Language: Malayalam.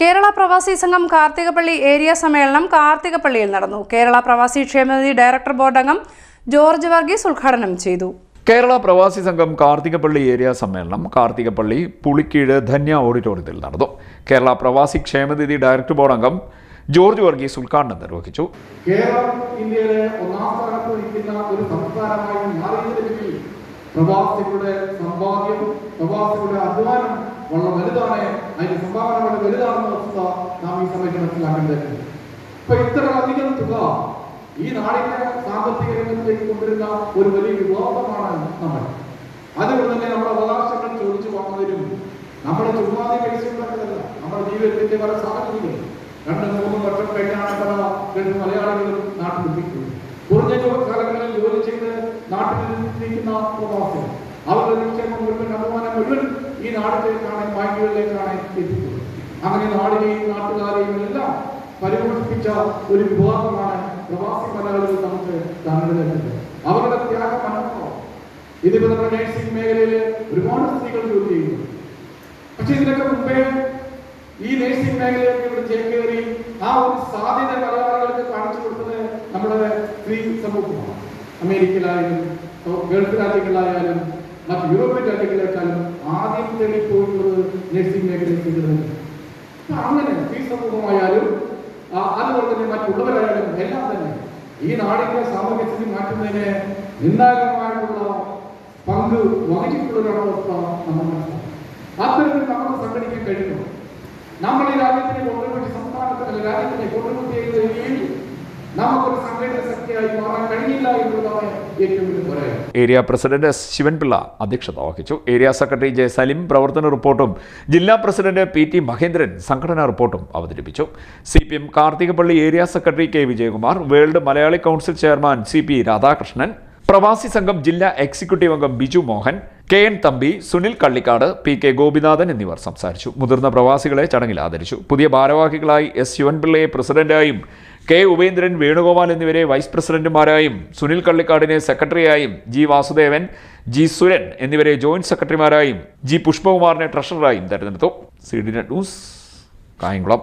കേരള പ്രവാസി സംഘം കാർത്തികപ്പള്ളി ഏരിയ സമ്മേളനം കാർത്തികപ്പള്ളിയിൽ നടന്നു. കേരള പ്രവാസി ക്ഷേമനിധി ഡയറക്ടർ ബോർഡ് അംഗം ജോർജ് വർഗീസ് ഉദ്ഘാടനം ചെയ്തു. കേരള പ്രവാസി സംഘം കാർത്തികപ്പള്ളി ഏരിയ സമ്മേളനം കാർത്തികപ്പള്ളി പുളിക്കീട് ധന്യ ഓഡിറ്റോറിയത്തിൽ നടന്നു. കേരള പ്രവാസി ക്ഷേമനിധി ഡയറക്ടർ ബോർഡ് അംഗം ജോർജ് വർഗീസ് ഉദ്ഘാടനം നിർവഹിച്ചു. കേരളം ഇന്ത്യയിലെ ഒന്നാം സ്ഥാനത്ത് നിൽക്കുന്ന ഒരു സംസ്ഥാനമായി മാറിയതിൽ പ്രവാസികളുടെ സമ്പാദ്യം പ്രവാസികളുടെ അധ്വാനം വളരെ വലുതാണ്. അതിന്റെ സംഭാവന വളരെ വലുതാണെന്ന വസ്തുത നാം ഈ സമയത്ത് മനസ്സിലാക്കേണ്ടതുണ്ട്. ഇപ്പൊ ഇത്ര അധികം തുക ഈ നാടിന്റെ സാമ്പത്തിക രംഗത്തിലേക്ക് കൊണ്ടുവരുന്ന ഒരു വലിയ വിവാദമാണ് നമ്മൾ. അതുകൊണ്ട് തന്നെ നമ്മുടെ അവകാശങ്ങൾ ചോദിച്ചു വാങ്ങുന്നതിനും നമ്മുടെ ചുമ്മാതി പൈസ നമ്മുടെ ജീവിതത്തിന്റെ പല സാഹചര്യങ്ങളും. രണ്ട് മൂന്ന് വർഷം കഴിഞ്ഞാണ് പല മലയാളികളും നാട്ടിലെത്തിക്കുന്നത്. കുറഞ്ഞ കാലങ്ങളിൽ ജോലി ചെയ്ത് നാട്ടിലിരിക്കുന്ന പ്രവാസികൾ. അവരുടെ നിക്ഷേപം മുഴുവൻ അപമാനം മുഴുവൻ ഈ നാട്ടിലേക്കാണ് ബാങ്കുകളിലേക്കാണ് എത്തിക്കുന്നത്. അങ്ങനെ നാടിനെയും നാട്ടുകാരെയും എല്ലാം പരിപോഷിപ്പിച്ച ഒരു വിഭാഗമാണ് പ്രവാസി മലയാളികൾ നമുക്ക് കാണുന്നത് അവരുടെ ത്യാഗ മനോഭാവം ഇതിപ്പോ നമ്മുടെ നഴ്സിംഗ് മേഖലയിൽ ഒരുപാട് സ്ത്രീകൾ ജോലി ചെയ്യുന്നു. പക്ഷെ ഇതിനൊക്കെ മുമ്പേ ഈ നഴ്സിംഗ് മേഖലയിലേക്ക് ഇവിടെ ചേക്കേറി ആ ഒരു സാധ്യത മലയാളികൾക്ക് കാണിച്ചു കൊടുത്തത് നമ്മുടെ സ്ത്രീ സമൂഹമാണ്. അമേരിക്കയിലായാലും ഗൾഫ് രാജ്യങ്ങളിലായാലും മറ്റ് യൂറോപ്യൻ രാജ്യങ്ങളെക്കാളും ആദ്യം തേടിപ്പോയിട്ടുള്ളത് നഴ്സിംഗ് മേഖലയിൽ അപ്പൊ അങ്ങനെ ഫീസ് സമൂഹമായാലും അതുപോലെ തന്നെ മറ്റുള്ളവരായാലും എല്ലാം തന്നെ ഈ നാടിന്റെ സാമൂഹ്യ സ്ഥിതി മാറ്റുന്നതിന് നിർണായകമായിട്ടുള്ള പങ്ക് വഹിച്ചിട്ടുള്ളവരാണോ അത്തരത്തിൽ നമ്മൾ സംഘടിക്കാൻ കഴിയുന്നു നമ്മൾ ഈ രാജ്യത്തിനെ കൊണ്ടുപോയി സംസ്ഥാനത്തിന് രാജ്യത്തിനെ കൊണ്ടുപോയി ചെയ്യുന്ന രീതിയിൽ കഴിയില്ല ഏരിയ പ്രസിഡന്റ് എസ് ശിവൻപിള്ള അധ്യക്ഷത വഹിച്ചു. ഏരിയ സെക്രട്ടറി ജെ സലിം പ്രവർത്തന റിപ്പോർട്ടും ജില്ലാ പ്രസിഡന്റ് പി ടി മഹേന്ദ്രൻ സംഘടനാ റിപ്പോർട്ടും അവതരിപ്പിച്ചു. C P M Karthikappally area secretary K Vijayakumar world Malayali council chairman C P Radhakrishnan പ്രവാസി സംഘം ജില്ലാ എക്സിക്യൂട്ടീവ് അംഗം Biju Mohan K N Thampi Sunil Kallikkad P K Gopinathan എന്നിവർ സംസാരിച്ചു. മുതിർന്ന പ്രവാസികളെ ചടങ്ങിൽ ആദരിച്ചു. പുതിയ ഭാരവാഹികളായി എസ് ശിവൻപിള്ളയെ പ്രസിഡന്റായും കെ ഉപേന്ദ്രൻ വേണുഗോപാൽ എന്നിവരെ വൈസ് പ്രസിഡന്റുമാരായും സുനിൽ കള്ളിക്കാടിനെ സെക്രട്ടറിയായും ജി വാസുദേവൻ ജി സുരൻ എന്നിവരെ ജോയിന്റ് സെക്രട്ടറിമാരായും ജി പുഷ്പകുമാറിനെ ട്രഷററായും തെരഞ്ഞെടുത്തു. C D net news Kayamkulam.